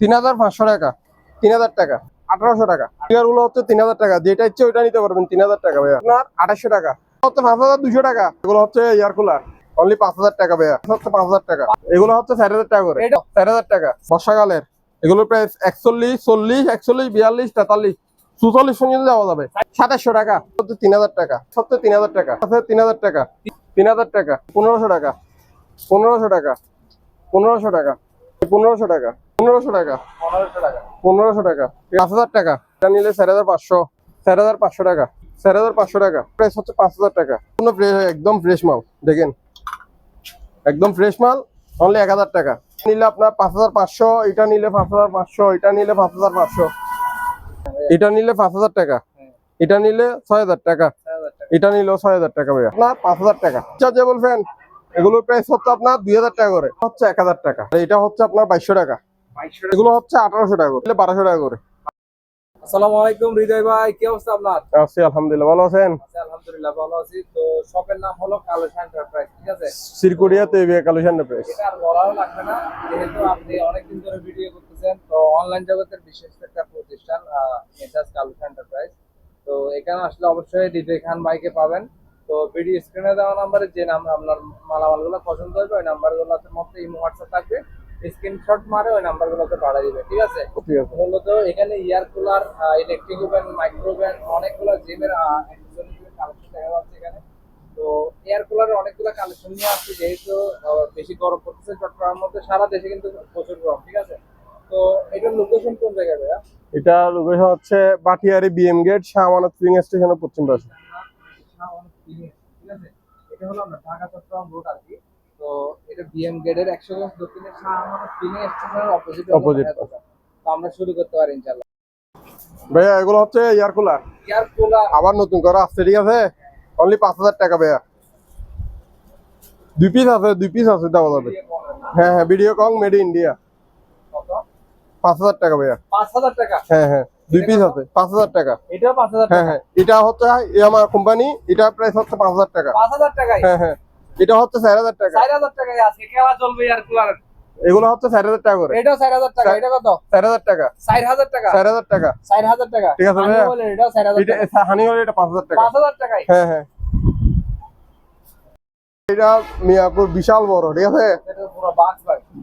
তিন হাজার পাঁচশো টাকা তিন হাজার টাকা আঠারোশো টাকা। টিকারগুলো হচ্ছে তিন হাজার টাকা যেটা ইচ্ছে ওইটা নিতে পারবেন তিন হাজার টাকা ভাইয়া। আপনার আঠাশশো টাকা। হচ্ছে পাঁচ হাজার দুশো টাকা এগুলো হচ্ছে এয়ার কুলার। অনলি পাঁচ হাজার টাকা ভাইয়া হচ্ছে পাঁচ হাজার টাকা। এগুলো হচ্ছে চার হাজার টাকা করে। চার হাজার টাকা। বর্ষাকালের। এগুলো প্রাইস একচল্লিশ চল্লিশ একচল্লিশ বিয়াল্লিশ তেতাল্লিশ। চুচল্লিশ পর্যন্ত যাওয়া যাবে। সাতাশশো টাকা হচ্ছে তিন হাজার টাকা। সত্তর তিন হাজার টাকা। তিন হাজার টাকা। তিন হাজার টাকা পনেরোশো টাকা। পনেরোশো টাকা। পনেরোশো টাকা। পনেরোশো টাকা। পনেরোশো টাকা। পনেরোশো টাকা। পাঁচ হাজার টাকা। এটা নিলে চার হাজার পাঁচশো। চার হাজার পাঁচশো টাকা। চার হাজার পাঁচশো টাকা। প্রাইস হচ্ছে পাঁচ হাজার টাকা। কোনো একদম ফ্রেশ মাল। দেখেন। একদম ফ্রেশ মাল অনলি এক হাজার টাকা। নিলে আপনার পাঁচ হাজার পাঁচশো এটা নিলে পাঁচ হাজার পাঁচশো এটা নিলে পাঁচ হাজার পাঁচশো। এটা নিলে পাঁচ হাজার টাকা। এটা নিলে ছয় হাজার টাকা। এটা নিলেও ছয় হাজার টাকা ভাইয়া। আপনার পাঁচ হাজার টাকা। চার্জেবল ফ্যান এগুলোর প্রাইস হচ্ছে আপনার দুই হাজার টাকা করে। হচ্ছে এক হাজার টাকা। এটা হচ্ছে আপনার বাইশশো টাকা। এগুলো হচ্ছে আঠারোশো টাকা করে বারোশো টাকা করে। আসসালামু আলাইকুম হৃদয় ভাই কি অবস্থা আপনার? আছি আলহামদুলিল্লাহ ভালো আছেন? আলহামদুলিল্লাহ ভালো আছি। তো শপের নাম হলো কালেকশন এন্টারপ্রাইজ ঠিক আছে? সিরকুড়িয়া তেবিয়া কালেকশন প্রাইস। এটা আর বলাও লাগবে না যেহেতু আপনি অনেকদিন ধরে ভিডিও করতেছেন তো অনলাইন জগতের বিশেষ একটা প্রতিষ্ঠান মেজাজ কালেকশন এন্টারপ্রাইজ তো এখানে আসলে অবশ্যই খান ভাইকে পাবেন। তো ভিডিও স্ক্রিনে দেওয়া নাম্বারে যে নাম আপনার মালামালগুলো পছন্দ হবে ওই নাম্বারগুলোতে মধ্যে ইমো হোয়াটসঅ্যাপ থাকবে। স্ক্রিনশট মারে ওই নাম্বারগুলোতে পাঠিয়ে দিবে ঠিক আছে? মূলত এখানে air cooler electric oven micro oven অনেকগুলো জিমের কালেকশন দেখা যাচ্ছে এখানে। তো এয়ার কুলারের অনেকগুলো কালেকশন নিয়ে আসছি যেহেতু বেশি গরম পড়তেছে চট্টগ্রামের মধ্যে সারা দেশে কিন্তু প্রচুর গরম ঠিক আছে? তো এটার লোকেশন কোন জায়গায় ভাইয়া? এটা লোকেশন হচ্ছে Batiari BM gate Shah Amanat filling স্টেশনের পশ্চিম পাশে। ঠিক আছে? এটা হলো আমরা ঢাকা চট্টগ্রাম রোড আর কি। তো এটা বিএম গেটের একশো দশ দক্ষিণে শাহ আমানত স্টেশনের অপোজিট Opposite. তো আমরা শুরু করতে পারি ইনশাল্লাহ ভাইয়া এগুলো হচ্ছে এয়ার কুলার। Air cooler. আবার নতুন করে আসছে ঠিক আছে? অনলি পাঁচ হাজার টাকা ভাইয়া। দুই পিস আছে দুই পিস আছে দেওয়া যাবে হ্যাঁ হ্যাঁ ভিডিও কল মেড ইন্ডিয়া পাঁচ হাজার টাকা ভাইয়া। পাঁচ হাজার টাকা? হ্যাঁ হ্যাঁ দুই পিস আছে পাঁচ হাজার টাকা। পাঁচ হাজার হ্যাঁ হ্যাঁ এটা হচ্ছে আমার কোম্পানি এটা প্রাইস হচ্ছে পাঁচ হাজার টাকা। পাঁচ হাজার টাকায়? হ্যাঁ হ্যাঁ। এটা হচ্ছে চার হাজার টাকা। চার হাজার আজকে খেলা চলবে এয়ার কুলার এগুলো হচ্ছে চার হাজার টাকা করে। এটাও চার হাজার টাকা এটা কত? চার হাজার টাকা। চার হাজার টাকা? চার হাজার টাকা। চার হাজার টাকা? ঠিক আছে এটাও চার হাজার টাকা। হানি হলে এটা পাঁচ হাজার টাকা। পাঁচ হাজার টাকায়? হ্যাঁ হ্যাঁ। এটা মিয়াপুর বিশাল বড় ঠিক আছে?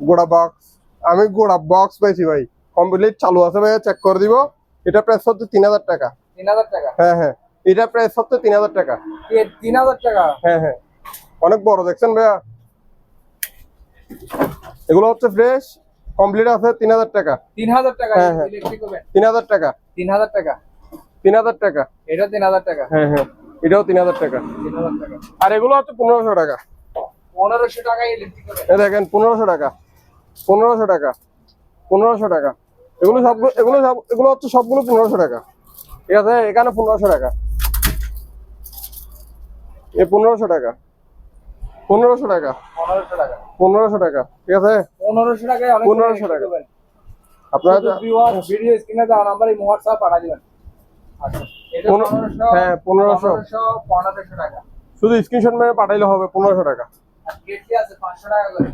গোড়া বক্স আমি গোড়া বক্স পাইছি ভাই। কমপ্লিট চালু আছে ভাই চেক করে দিব। এটা প্রাইস হচ্ছে তিন হাজার টাকা। তিন হাজার টাকা? হ্যাঁ হ্যাঁ। এটা প্রাইস হচ্ছে তিন হাজার টাকা। তিন হাজার টাকা? হ্যাঁ হ্যাঁ। অনেক বড় দেখছেন ভাইয়া? এগুলো হচ্ছে ফ্রেশ কমপ্লিট আছে তিন হাজার টাকা। তিন হাজার টাকা হ্যাঁ, হ্যাঁ। তিন হাজার টাকা। তিন হাজার টাকা। তিন হাজার টাকা। এটা তিন হাজার টাকা। হ্যাঁ হ্যাঁ। এটাও তিন হাজার টাকা। তিন হাজার টাকা। আর এগুলো হচ্ছে পনেরোশো টাকা। পনেরোশো টাকা এ দেখেন পনেরোশো টাকা। পনেরোশো টাকা। পনেরোশো টাকা। এগুলো সবগুলো এগুলো সব এগুলো হচ্ছে সবগুলো পনেরোশো টাকা। ঠিক আছে এখানে পনেরোশো টাকা। এ পনেরোশো টাকা। পনেরোশো টাকা। পনেরোশো টাকা। পনেরোশো টাকা ঠিক আছে? পনেরোশো টাকায় 1500 টাকা। আপনারা ভিডিও স্ক্রিনে দেওয়া নাম্বারে হোয়াটসঅ্যাপ পাঠা দিবেন। আচ্ছা পনেরোশো হ্যাঁ, পনেরোশো। পনেরোশো পনেরোশো টাকা। শুধু স্ক্রিনশট মেরে পাঠাইলে হবে পনেরোশো টাকা।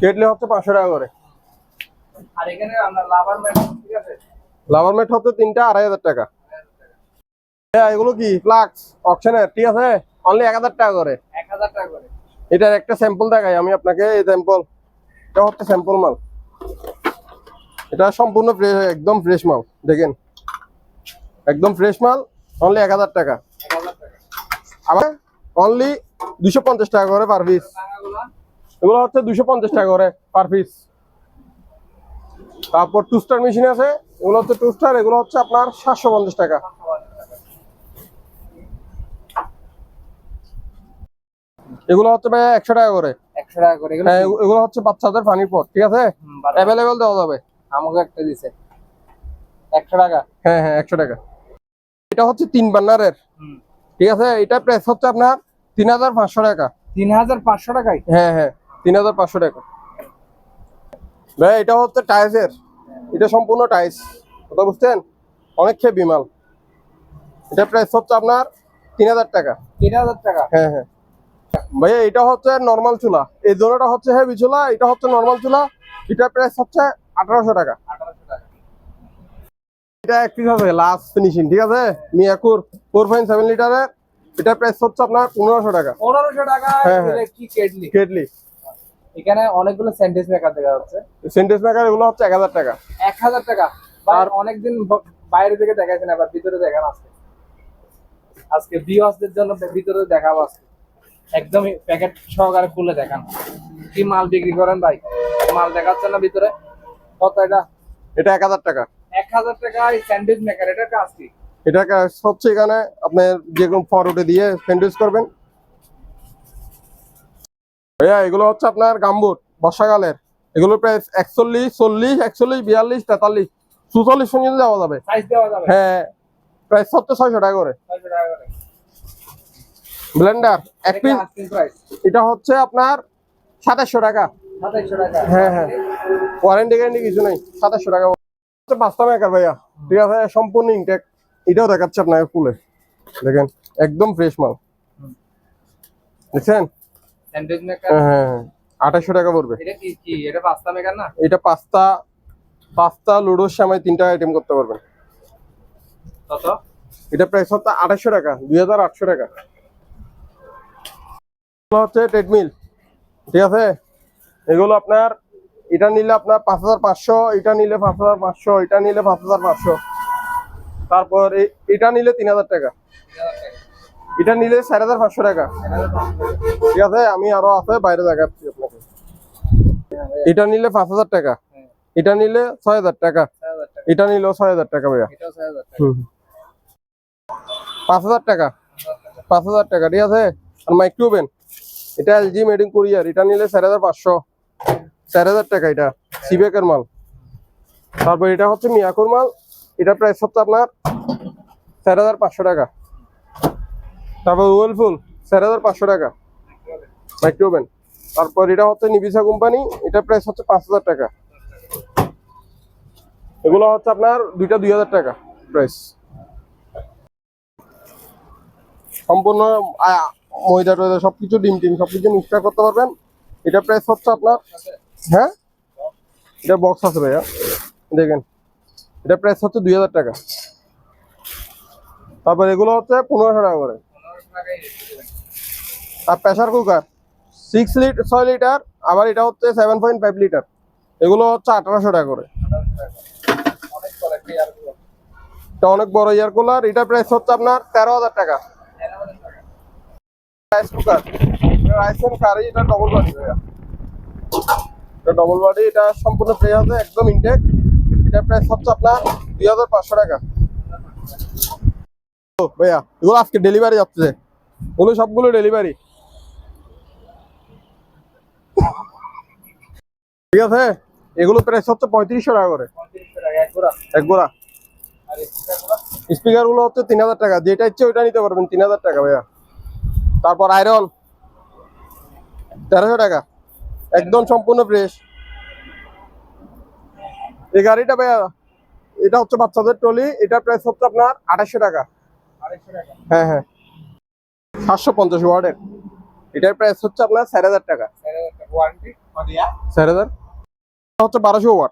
কেটলি হচ্ছে পাঁচশো টাকা করে। আর এখানে লাভার ম্যাট ঠিক আছে? লাভার মেট হচ্ছে তিনটা আড়াই হাজার টাকা। হ্যাঁ এগুলো কি? ফ্লাক্স অপশনের ঠিক আছে? অনলি এক হাজার টাকা করে। এক হাজার টাকা করে। এটার একটা স্যাম্পল দেখাই, আমি আপনাকে এই স্যাম্পল এটা হচ্ছে স্যাম্পল মাল। এটা সম্পূর্ণ ফ্রেশ একদম ফ্রেশ মাল, দেখেন। একদম ফ্রেশ মাল অনলি এক হাজার টাকা। আবার অনলি দুশো পঞ্চাশ টাকা করে পার পিস এগুলো হচ্ছে দুশো পঞ্চাশ টাকা করে পার পিস তারপর টুস্টার মেশিন আছে, এগুলো হচ্ছে টুস্টার এগুলো হচ্ছে আপনার সাতশো পঞ্চাশ টাকা। এগুলো হচ্ছে ভাই একশো টাকা করে। একশো টাকা করে এগুলো হ্যাঁ এগুলো হচ্ছে বাচ্চাদের পানি পট ঠিক আছে? অ্যাভেলেবেল দেওয়া যাবে। আমাকে একটা দিছে। একশো টাকা? হ্যাঁ হ্যাঁ একশো টাকা। এটা হচ্ছে তিন বান্নারের। ঠিক আছে? এটা প্রাইস হচ্ছে আপনার তিন হাজার পাঁচশো টাকা। তিন হাজার পাঁচশো টাকায়? হ্যাঁ হ্যাঁ তিন হাজার পাঁচশো টাকা। ভাই এটা হচ্ছে টাইসের এটা সম্পূর্ণ টাইস কথা বুঝছেন? অনেক খেয়ে বিমাল এটা প্রাইস হচ্ছে আপনার তিন হাজার টাকা। তিন হাজার টাকা? হ্যাঁ হ্যাঁ। ভাইয়া এটা হচ্ছে নর্মাল চুলা। এই দোনোটা হচ্ছে হেভি চুলা এটা হচ্ছে নর্মাল চুলা। এটা প্রাইস হচ্ছে আঠারোশো টাকা। এটা এক পিস আছে লাস্ট ফিনিশিং ঠিক আছে? মিয়াকুর ফোর পয়েন্ট সেভেন লিটারের এটা প্রাইস হচ্ছে আপনার পনেরোশো টাকা। পনেরোশো টাকা হ্যাঁ, হ্যাঁ। কেটলি? কেটলি। এখানে অনেকগুলো সেন্টেন্স মেকার দেখা যাচ্ছে। সেন্টেন্স মেকার এগুলো হচ্ছে এক হাজার টাকা। এক হাজার টাকা। আর অনেকদিন বাইরে থেকে দেখাইছেন আবার ভিতরে দেখান আজকে আজকে জন্য ভিতরে দেখাবো আজকে। একদমই প্যাকেট সহকারে খুলে দেখান। কি মাল বিক্রি করেন ভাই? মাল দেখাচ্ছেন না ভিতরে? কত এটা? এটা এক হাজার টাকা। এক হাজার টাকা স্যান্ডউইচ মেকার এটা কাজ কি এটা হচ্ছে এখানে আপনার যে কোনো ফরওয়ার্ডে দিয়ে স্যান্ডউইচ করবেন। ভাইয়া এগুলো হচ্ছে আপনার গাম্বুট বর্ষাকালের। এগুলো প্রায় একচল্লিশ চল্লিশ একচল্লিশ বিয়াল্লিশ তেতাল্লিশ। চুচল্লিশ পর্যন্ত যাওয়া যাবে। সাইজ দেওয়া যাবে? হ্যাঁ প্রায় সত্তর ছয়শো টাকা করে। ছয়শো টাকা করে। ব্লেন্ডার এক পিস এটা হচ্ছে আপনার সাতাশশো টাকা। হ্যাঁ হ্যাঁ। ওয়ারেন্টি গ্যারেন্টি কিছু নেই সাতাশশো টাকা। পাঁচটা মেকার ভাইয়া। ঠিক আছে সম্পূর্ণ ইনটেক এটাও দেখাচ্ছে আপনাকে ফুলে দেখেন একদম ফ্রেশ মাল। দেখছেন? হ্যাঁ হ্যাঁ হ্যাঁ। আঠাশশো টাকা পড়বে। এটা পাস্তা পাঁচটা লুডোর সময় তিনটা আইটেম করতে পারবেন। এটা প্রাইস হচ্ছে আঠাশশো টাকা দুই হাজার আটশো টাকা। হচ্ছে ট্রেডমিল ঠিক আছে? এগুলো আপনার এটা নিলে আপনার পাঁচ হাজার পাঁচশো এটা নিলে পাঁচ হাজার পাঁচশো এটা নিলে পাঁচ হাজার পাঁচশো। তারপর এটা নিলে তিন হাজার টাকা। এটা নিলে চার হাজার পাঁচশো টাকা। ঠিক আছে? আমি আরও আছে বাইরে দেখাচ্ছি আপনাকে। এটা নিলে পাঁচ হাজার টাকা। এটা নিলে ছয় হাজার টাকা। এটা নিলেও ছয় হাজার টাকা ভাইয়া। পাঁচ হাজার টাকা। পাঁচ হাজার টাকা ঠিক আছে? আর মাইক্রোওভেন এটা এলজি মেড ইন কোরিয়ার এটা নিলে চার হাজার পাঁচশো। চার হাজার টাকা এটা সিবেকের মাল। তারপর এটা হচ্ছে মিয়াকুর মাল, এটা প্রাইস হচ্ছে আপনার চার হাজার পাঁচশো টাকা। তারপর ওয়েলফুল চার হাজার পাঁচশো টাকা। মাইক্রোওভেন তারপর এটা হচ্ছে নিবিসা কোম্পানি এটা প্রাইস হচ্ছে পাঁচ হাজার টাকা। এগুলো হচ্ছে আপনার দুইটা দুই হাজার টাকা প্রাইস সম্পূর্ণ ময়দা টয়দা সবকিছু, ডিম টিম সবকিছু মিক্সচার করতে পারবেন এটা প্রাইস হচ্ছে আপনার হ্যাঁ এটা বক্স আছে ভাইয়া, দেখেন এটা প্রাইস হচ্ছে দুই হাজার টাকা তারপর এগুলো হচ্ছে পনেরোশো টাকা করে। আর প্রেশার কুকার সিক্স লিটার ছয় লিটার আবার এটা হচ্ছে সেভেন পয়েন্ট ফাইভ লিটার এগুলো হচ্ছে আঠারোশো টাকা করে। এটা অনেক বড় ইয়ার কুলার এটা প্রাইস হচ্ছে আপনার তেরো হাজার টাকা। রাইস কুকার রাইস কুকার এটা ডবল বডি ভাইয়া। এটা ডবল বডি এটা সম্পূর্ণ ফ্রেশ আছে একদম ইনটেক এটা প্রাইস হচ্ছে আপনার দুই হাজার পাঁচশো টাকা। ভাইয়া এগুলো আজকে ডেলিভারি যাচ্ছে। এগুলো সবগুলো ডেলিভারি ঠিক আছে? এগুলো প্রাইস হচ্ছে পঁয়ত্রিশশো টাকা করে। এক গোড়া। স্পিকারগুলো হচ্ছে তিন হাজার টাকা। যেটা ইচ্ছে ওইটা নিতে পারবেন তিন হাজার টাকা ভাইয়া। তারপর আয়রন। তেরোশো টাকা। একদম সম্পূর্ণ ফ্রেশ এই গাড়িটা ভাইয়া এটা হচ্ছে বাচ্চাদের ট্রলি এটা প্রাইস হচ্ছে আপনার আঠাশশো টাকা। হ্যাঁ হ্যাঁ। সাতশো পঞ্চাশ ওয়ার্ডের। এটার প্রাইস হচ্ছে আপনার চার হাজার টাকা। চার হাজার? হচ্ছে বারোশো ওয়াট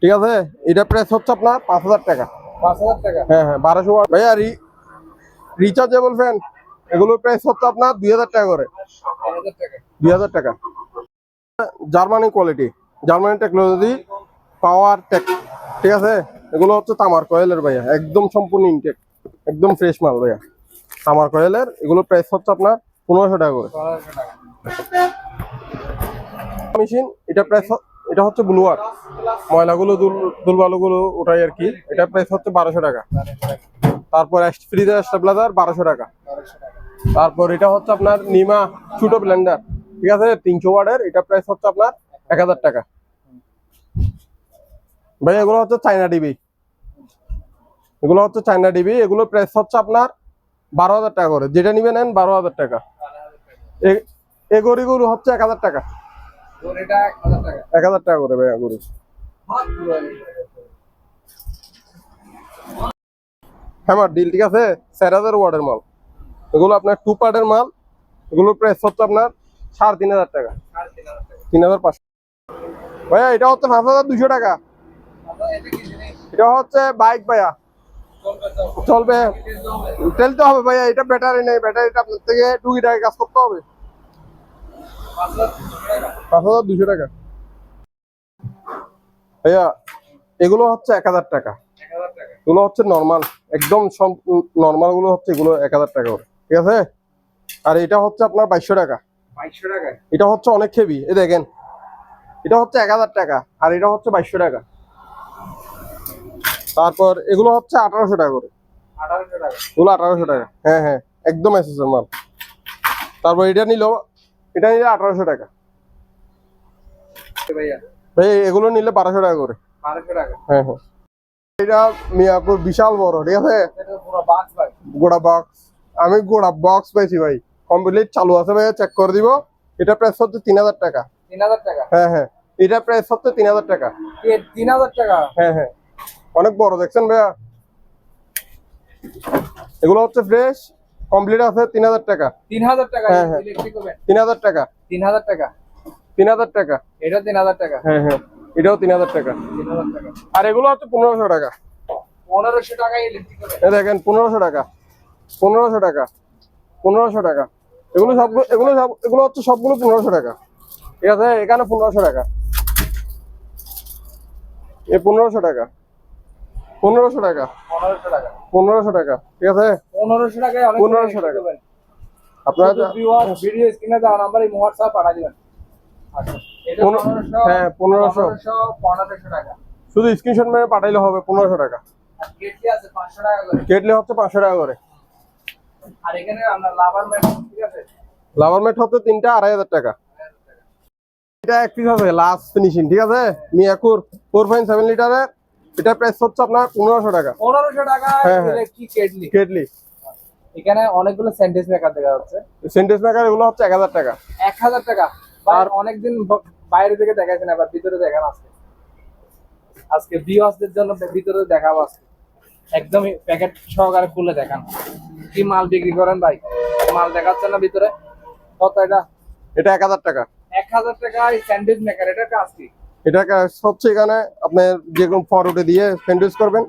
ঠিক আছে? এটা প্রাইস হচ্ছে আপনার পাঁচ হাজার টাকা। পাঁচ হাজার টাকা। হ্যাঁ হ্যাঁ বারোশো ওয়াট ভাইয়া রিচার্জেবল ফ্যান এগুলোর প্রাইস হচ্ছে আপনার দুই হাজার টাকা করে। দুই হাজার টাকা। Germany quality Germany technology power tech ঠিক আছে? এগুলো হচ্ছে তামার কয়েলের ভাইয়া, একদম সম্পূর্ণ ইনটেক একদম ফ্রেশ মাল ভাইয়া। তামার কয়েলের এগুলো প্রাইস হচ্ছে আপনার পনেরোশো টাকা করে। মেশিন, এটা প্রাইস এটা হচ্ছে ব্লুয়ার ময়লাগুলো, দুল দুলবালুগুলো ওটাই আর কি, এটা প্রাইস হচ্ছে বারোশো টাকা। তারপর ফ্রিজার স্টেবিলাইজার বারোশো টাকা। তারপর এটা হচ্ছে আপনার নিমা ছোট ব্লেন্ডার ঠিক আছে? তিনশো ওয়ার্ডের এটা প্রাইস হচ্ছে আপনার এক হাজার টাকা। ভাই, এগুলো হচ্ছে চাইনা ডিবি এগুলো হচ্ছে চাইনা ডিবি এগুলো প্রাইস হচ্ছে আপনার বারো হাজার টাকা করে। যেটা নিবে নেন বারো হাজার টাকা। এ- হচ্ছে এক হাজার টাকা। এক হাজার টাকা। করে ভাইয়া গড়ি হ্যামার ডিল ঠিক আছে? চার হাজার ওয়ার্ডের মাল। এগুলো আপনার টু পার্টের মাল, এগুলোর প্রাইস হচ্ছে আপনার সাড়ে তিন হাজার টাকা। তিন হাজার পাঁচশো। ভাইয়া, এটা হচ্ছে পাঁচ হাজার দুশো টাকা। এটা হচ্ছে বাইক ভাইয়া। চলবে। তেল তো হবে ভাইয়া, এটা ব্যাটারি নেই। ব্যাটারিটা আপনার থেকে টুকি টাকা কাজ করতে হবে। পাঁচ হাজার দুশো টাকা। ভাইয়া, এগুলো হচ্ছে এক হাজার টাকা। এগুলো হচ্ছে নর্মাল একদম সব নর্মালগুলো হচ্ছে এগুলো এক হাজার টাকা করে। ঠিক আছে? আর এটা হচ্ছে আপনার বাইশশো টাকা। বাইশশো টাকা এটা হচ্ছে অনেক হেভি এ দেখেন। এটা হচ্ছে এক হাজার টাকা আর এটা হচ্ছে বাইশশো টাকা। তারপর এগুলো হচ্ছে আঠারোশো টাকা করে। এগুলো আঠারোশো টাকা হ্যাঁ হ্যাঁ একদম এসেছে মাল তারপর এটা নিল এটা নিলে আঠারোশো টাকা। ভাই এগুলো নিলে বারোশো টাকা করে। বারোশো টাকা? হ্যাঁ হ্যাঁ। এটা মিয়াপুর বিশাল বড় ঠিক আছে? গোড়া বক্স আমি গোড়া বক্স পাইছি ভাই কমপ্লিট চালু আছে ভাই চেক করে দিব এটা প্রাইস হচ্ছে তিন হাজার টাকা তিন হাজার টাকা হ্যাঁ হ্যাঁ এটা প্রাইস হচ্ছে তিন হাজার টাকা তিন হাজার টাকা হ্যাঁ হ্যাঁ অনেক বড় দেখছেন ভাইয়া এগুলো হচ্ছে ফ্রেশ কমপ্লিট আছে তিন হাজার টাকা তিন হাজার টাকা হ্যাঁ, হ্যাঁ। তিন হাজার টাকা তিন হাজার টাকা তিন হাজার টাকা এটা তিন হাজার টাকা হ্যাঁ হ্যাঁ এটাও তিন হাজার টাকা আর এগুলো হচ্ছে পনেরোশো টাকা পনেরোশো টাকা দেখেন পনেরোশো টাকা পনেরোশো টাকা পনেরোশো টাকা এগুলো সবগুলো এগুলো সব এগুলো হচ্ছে সবগুলো পনেরোশো টাকা ঠিক আছে এখানে পনেরোশো টাকা এ পনেরোশো টাকা পনেরোশো টাকা পনেরোশো টাকা পনেরোশো টাকা ঠিক আছে পনেরোশো অনেক 1500 টাকা। আপনারা ভিডিও স্ক্রিনে দেওয়া নাম্বারে হোয়াটসঅ্যাপ পাঠা দিবেন আচ্ছা পনেরোশো হ্যাঁ, পনেরোশো। পনেরোশো পনেরোশো টাকা শুধু স্ক্রিনশট মেরে পাঠাইলে হবে পনেরোশো টাকা টাকা কেটলে হচ্ছে পাঁচশো টাকা করে আর এখানে লাভার ম্যাট ঠিক আছে? লাভার মেট হচ্ছে তিনটা আড়াই হাজার টাকা। এটা এক পিস আছে লাস্ট ফিনিশিং ঠিক আছে? মিয়াকুর ফোর পয়েন্ট সেভেন লিটারের এটা প্রাইস হচ্ছে আপনার পনেরোশো টাকা। পনেরোশো টাকা হ্যাঁ, হ্যাঁ। কি কেটলি কেটলি এখানে অনেকগুলো সেন্টেন্স মেকার দেখা যাচ্ছে। সেন্টেন্স মেকার এগুলো হচ্ছে এক হাজার টাকা। এক হাজার টাকা। আর অনেকদিন বাইরে থেকে দেখাইছেন আবার ভিতরে দেখান আজকে আজকে ভিউয়ার্সদের জন্য ভিতরে দেখাবো আজকে। একদমই প্যাকেট সহকারে খুলে দেখান। কি মাল বিক্রি করেন ভাই? মাল দেখাচ্ছেন না ভিতরে? কত এটা? এটা এক হাজার টাকা। এক হাজার টাকায় স্যান্ডউইচ মেকার এটা কাজ কি? এটা হচ্ছে এখানে আপনার যেরকম ফর ফরওয়ার্ডে দিয়ে স্যান্ডউইচ করবেন